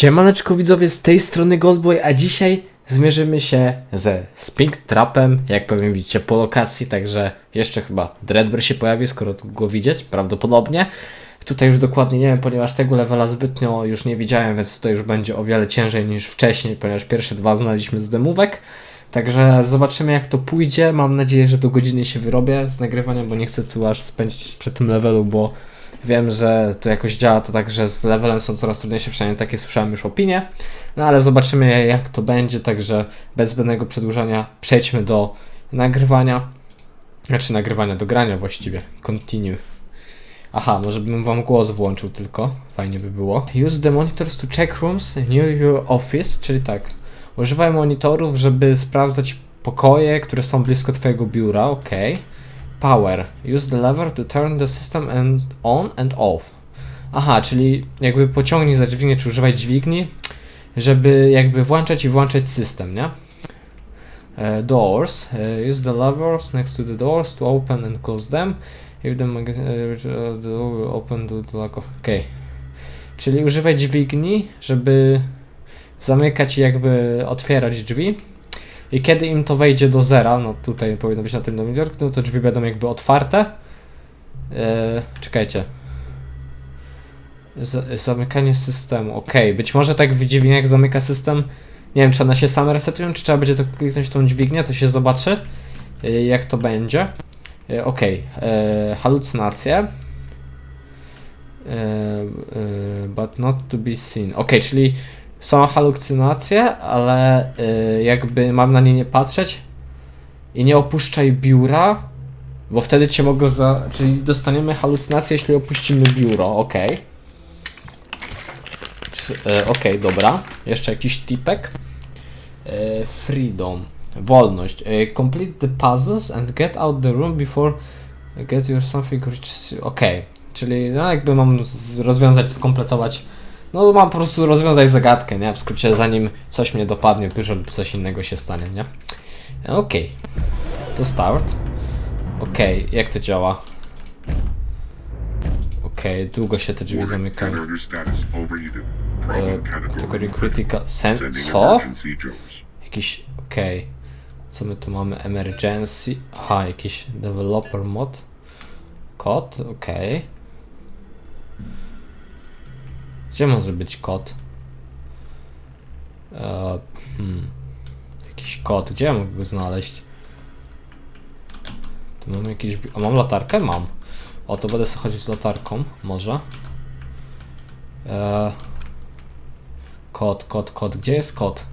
Siemaneczko widzowie, z tej strony Goldboy, a dzisiaj zmierzymy się ze Spink Trapem, jak pewnie widzicie po lokacji, także jeszcze chyba Dreadbear się pojawi, skoro go widzieć, prawdopodobnie. Tutaj już dokładnie nie wiem, ponieważ tego levela zbytnio już nie widziałem, więc tutaj już będzie o wiele ciężej niż wcześniej, ponieważ pierwsze dwa znaliśmy z demówek. Także zobaczymy jak to pójdzie. Mam nadzieję, że do godziny się wyrobię z nagrywaniem, bo nie chcę tu aż spędzić przy tym levelu, bo wiem, że to jakoś działa to tak, że z levelem są coraz trudniejsze, przynajmniej takie słyszałem już opinie. No ale zobaczymy jak to będzie, także bez zbędnego przedłużania przejdźmy do nagrywania. Znaczy nagrywania, do grania właściwie. Continue. Aha, może bym wam głos włączył tylko. Fajnie by było. Use the monitors to check rooms near your office, czyli tak. Używaj monitorów, żeby sprawdzać pokoje, które są blisko twojego biura, ok. Power. Use the lever to turn the system and on and off. Aha, czyli jakby pociągnij za dźwignię, czy używaj dźwigni, żeby jakby włączać i włączać system, nie? E, doors. E, use the levers next to the doors to open and close them. If the, will open to the lock. Okay. Czyli używaj dźwigni, żeby zamykać i jakby otwierać drzwi. I kiedy im to wejdzie do zera, no tutaj powinno być na tym monitorku, no to drzwi będą jakby otwarte. E, czekajcie. Z, zamykanie systemu. Ok, być może tak w dźwigniach zamyka system. Nie wiem, czy one się same resetują, czy trzeba będzie to kliknąć tą dźwignię, to się zobaczy, e, jak to będzie. E, ok, e, halucynacje. But not to be seen. Ok, czyli są halucynacje, ale y, jakby mam na nie nie patrzeć i nie opuszczaj biura, bo wtedy cię mogą za... Czyli dostaniemy halucynację, jeśli opuścimy biuro, ok. Ok, dobra. Jeszcze jakiś tipek. Y, freedom. Wolność. Y, complete the puzzles and get out the room before get your something reach... Ok. Czyli no jakby mam rozwiązać, skompletować no mam po prostu rozwiązać zagadkę, nie? W skrócie, zanim coś mnie dopadnie w lub coś innego się stanie, nie? Okej. To start. Okej, jak to działa? Okej, długo się te drzwi zamykają. E. Category critical... Sen... Co? Jakiś... Okej. Co my tu mamy? Emergency... Aha, jakiś developer mod. Kod? Okej. Gdzie może być kod? E, hmm. Jakiś kod. Gdzie ja go znaleźć? Tu mam jakiś... A mam latarkę? Mam. O, to będę sobie chodzić z latarką. Może. E, kod, kod, kod. Gdzie jest kod?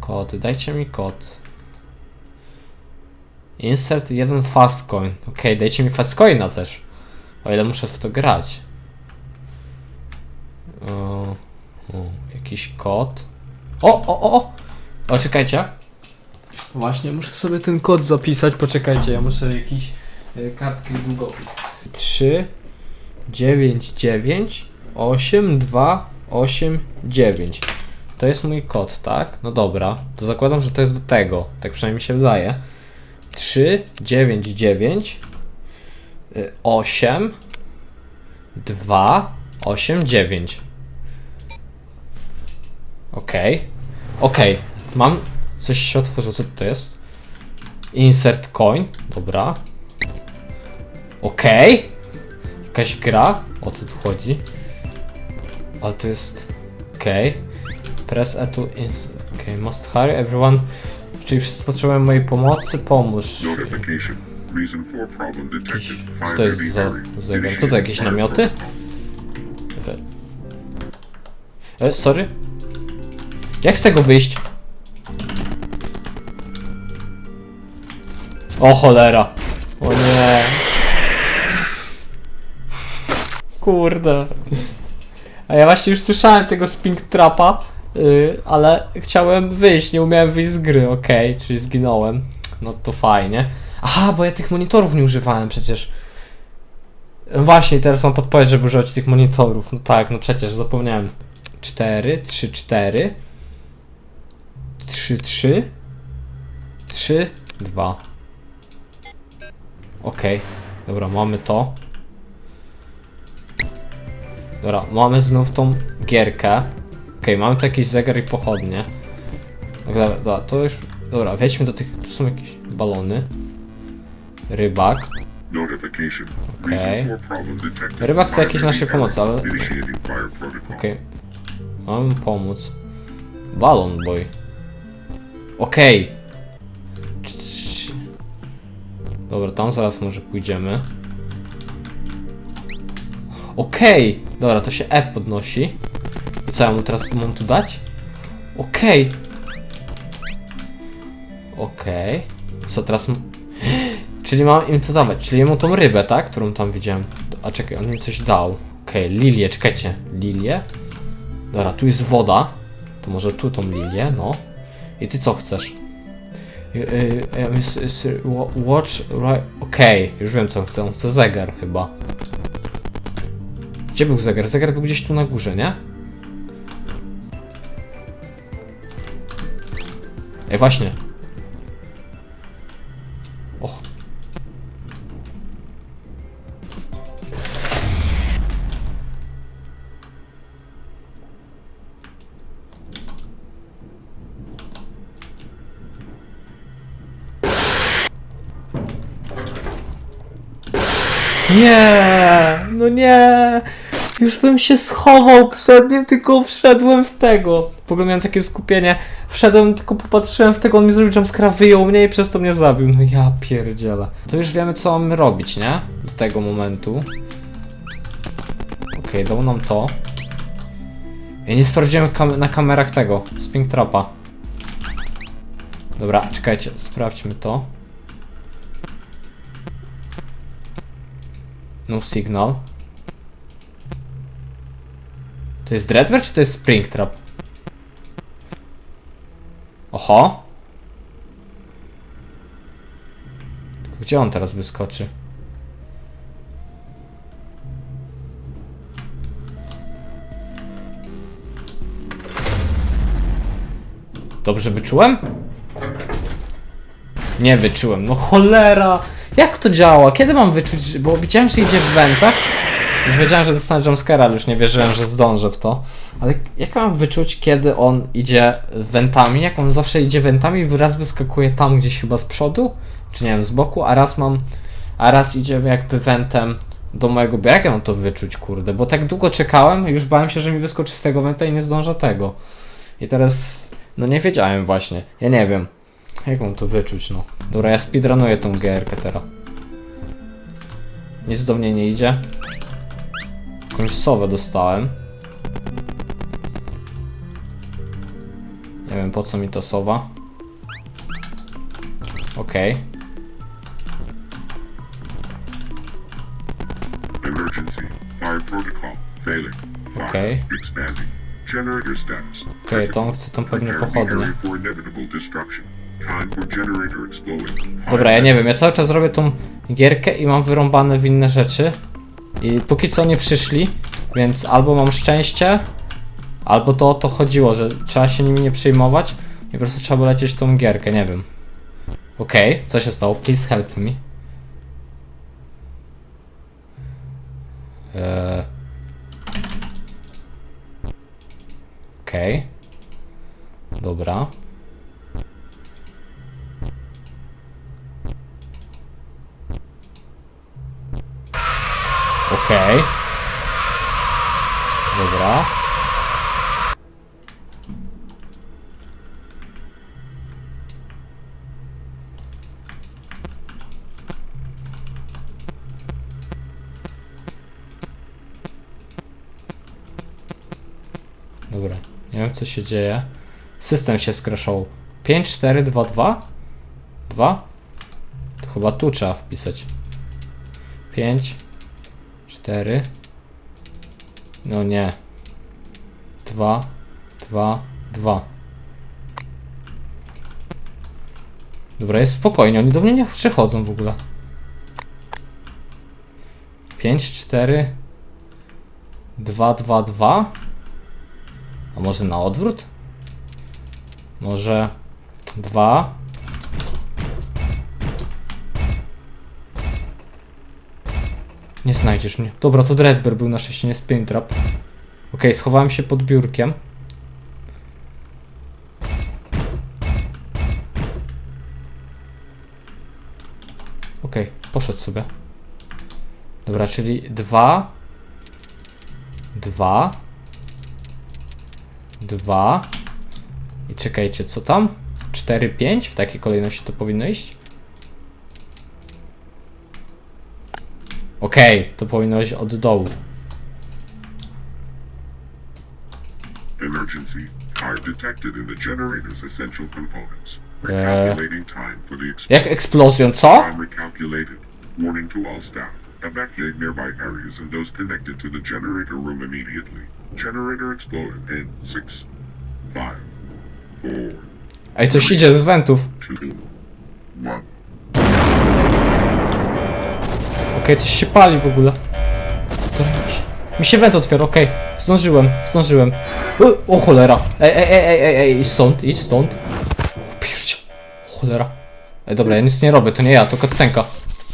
Kod. Dajcie mi kod. Insert jeden fast coin. Okej, dajcie mi fast coina też. O ile muszę w to grać. O, o, jakiś kod. O, o, o! o! O, czekajcie. Właśnie, muszę sobie ten kod zapisać. Poczekajcie, ja muszę jakiś y, kartkę i długopis. 3 9 9 8 2 8 9. To jest mój kod, tak? No dobra. To zakładam, że to jest do tego. Tak przynajmniej się wydaje. 3 9 9 y, 8 2 8 9 Okej. Okej. Mam. Coś się otworzyło. Co to jest? Insert coin. Dobra. Okej. Jakaś gra. O co tu chodzi? Ale to jest. Okej. Press E to insert. Okej, must hurry everyone. Czyli wszyscy potrzebują mojej pomocy. Pomóż. Jakiś, co to jest za zegar? Co to jakieś namioty? E, sorry? Jak z tego wyjść? O cholera. O nie. Kurde. A ja właśnie już słyszałem tego Spink Trapa, yy, ale chciałem wyjść, nie umiałem wyjść z gry, okej, czyli zginąłem. No to fajnie. Aha, bo ja tych monitorów nie używałem przecież. No Właśnie, teraz mam podpowiedź, żeby używać tych monitorów. No tak, no przecież zapomniałem. 4, 3, 4, 3, 3, 3, 2. Okej, dobra, mamy to. Dobra, mamy znów tą gierkę. Okej, mamy tu jakiś zegar i pochodnie. Dobra, dobra, to już... Dobra, wejdźmy do tych... Tu są jakieś balony. Rybak. Notification. Okay. Rybak chce jakiejś naszej pomocy, ale... Okej. Mam pomóc. Balon boy. Okej. Cz- Dobra, tam zaraz może pójdziemy. Okej. Dobra, to się E podnosi. I co ja mu teraz mam tu dać? Okej. Okej. Co teraz... Czyli mam im to dawać, czyli mu tą rybę, tak? Którą tam widziałem. A czekaj, on mi coś dał. Okej, lilię, czekajcie. Lilię? Dobra, tu jest woda. To może tu tą lilię, no. I ty co chcesz? Y, y, Watch right. Okej, już wiem co chcę. On chce zegar chyba. Gdzie był zegar? Zegar był gdzieś tu na górze, nie? Ej, właśnie. Nie, no nie. Już bym się schował przed nim, tylko wszedłem w tego. W ogóle miałem takie skupienie. Wszedłem, tylko popatrzyłem w tego, on mi zrobił jumpscara, wyjął mnie i przez to mnie zabił. No ja pierdzielę. To już wiemy, co mamy robić, nie? Do tego momentu. Okej, dał nam to. Ja nie sprawdziłem kam na kamerach tego, Springtrapa. Dobra, czekajcie, sprawdźmy to. No signal. To jest Dreadbear czy to jest Springtrap? Oho. Gdzie on teraz wyskoczy? Dobrze wyczułem? Nie wyczułem, no cholera! Jak to działa? Kiedy mam wyczuć? Bo widziałem, że idzie w wentach. Już wiedziałem, że dostanę jumpscare'a, ale już nie wierzyłem, że zdążę w to. Ale jak mam wyczuć, kiedy on idzie wentami? Jak on zawsze idzie wentami raz wyskakuje tam gdzieś chyba z przodu? Czy nie wiem, z boku, a raz mam... A raz idzie jakby wentem do mojego biura. Jak ja mam to wyczuć, kurde? Bo tak długo czekałem, już bałem się, że mi wyskoczy z tego wenta i nie zdążę tego. I teraz... No nie wiedziałem właśnie. Ja nie wiem. Jak mam to wyczuć, no? Dobra, ja speedrunuję tą gierkę teraz. Nic do mnie nie idzie. Jakąś sowę dostałem. Nie wiem po co mi ta sowa. Okej. Okay. Generator status. Okej, to on chce tą pewnie Prepare Dobra, ja nie wiem, ja cały czas robię tą gierkę i mam wyrąbane w inne rzeczy. I póki co nie przyszli, więc albo mam szczęście, albo to o to chodziło, że trzeba się nimi nie przejmować i po prostu trzeba lecieć tą gierkę, nie wiem. Okej, co się stało? Please help me. Eee. Okej. Dobra. Okej. Dobra. Dobra, nie wiem co się dzieje. System się skraszował. 5, 4, 2, 2? 2? To chyba tu trzeba wpisać. 5, 4. No nie. 2, 2, 2. Dobra, jest spokojnie, oni do mnie nie przychodzą w ogóle. 5, 4, 2, 2, 2. A może na odwrót? Może 2. Nie znajdziesz mnie. Dobra, to Dreadbear był na szczęście, nie Spin Okej, okay, schowałem się pod biurkiem. Okej, okay, poszedł sobie. Dobra, czyli dwa, dwa, dwa i czekajcie, co tam? Cztery, pięć w takiej kolejności to powinno iść. Okej, to powinno iść od dołu. Emergency. Fire detected in the generator's essential components. Eee. Recalculating time for the explosion. Jak eksplozją, co? Time recalculated. Warning to all staff. Evacuate nearby areas and those connected to the generator room immediately. Generator exploded in six, five, four, Ej, coś idzie z wentów. two, one. Okej, coś się pali w ogóle. Mi się- went otwiera, okej. Zdążyłem, zdążyłem. O, o cholera. Ej, ej, ej, ej, ej, idź stąd, idź stąd. O pierdzie. Cholera. Ej, dobra, ja nic nie robię, to nie ja, to koccenka.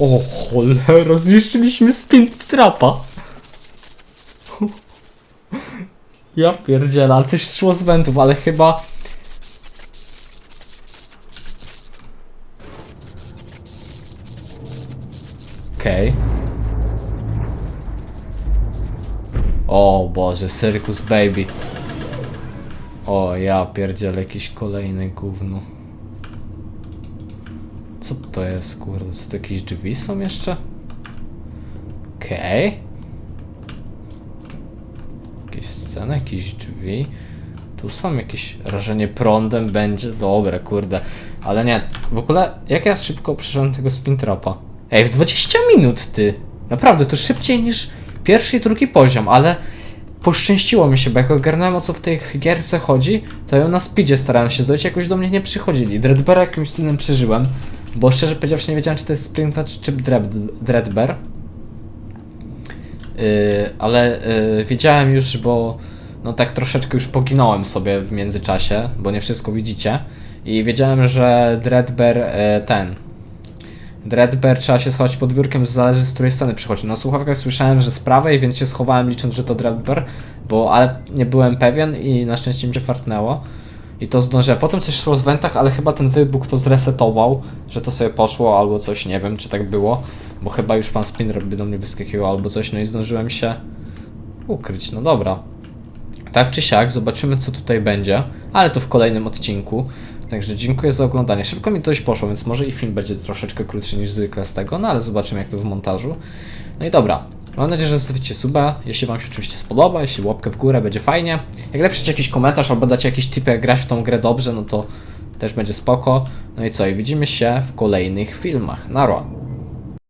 O cholera, zniszczyliśmy spin trapa. Ja pierdzielę, ale coś szło z wentów, ale chyba... Boże, Circus Baby. O, ja pierdzielę jakieś kolejne gówno. Co to jest, kurde? Co to jakieś drzwi są jeszcze? Okej. Jakieś sceny, jakieś drzwi. Tu są jakieś rażenie prądem będzie. Dobre, kurde. Ale nie, w ogóle jak ja szybko przeszedłem tego spintrapa? Ej, w 20 minut ty! Naprawdę, to szybciej niż pierwszy i drugi poziom, ale poszczęściło mi się, bo jak ogarnąłem o co w tej gierce chodzi, to ją na speedzie starałem się zdobyć, jakoś do mnie nie przychodzili. Dreadbear jakimś cudem przeżyłem, bo szczerze powiedziawszy nie wiedziałem czy to jest Splinter czy Dread- Dreadbear. Yy, ale yy, wiedziałem już, bo no tak troszeczkę już poginąłem sobie w międzyczasie, bo nie wszystko widzicie. I wiedziałem, że Dreadbear yy, ten. Dreadbear trzeba się schować pod biurkiem, zależy z której strony przychodzi. Na słuchawkach słyszałem, że z prawej, więc się schowałem licząc, że to Dreadbear, bo ale nie byłem pewien i na szczęście mi się fartnęło. I to zdążyłem. Potem coś szło z wentach, ale chyba ten wybuch to zresetował, że to sobie poszło albo coś, nie wiem czy tak było, bo chyba już pan Spinner by do mnie wyskakiwał albo coś, no i zdążyłem się ukryć. No dobra. Tak czy siak, zobaczymy co tutaj będzie, ale to w kolejnym odcinku. Także dziękuję za oglądanie. Szybko mi to już poszło, więc może i film będzie troszeczkę krótszy niż zwykle z tego, no ale zobaczymy jak to w montażu. No i dobra. Mam nadzieję, że zostawicie suba, jeśli wam się oczywiście spodoba, jeśli łapkę w górę, będzie fajnie. Jak napiszecie jakiś komentarz albo dacie jakiś tip jak grać w tą grę dobrze, no to też będzie spoko. No i co, i widzimy się w kolejnych filmach. Nara.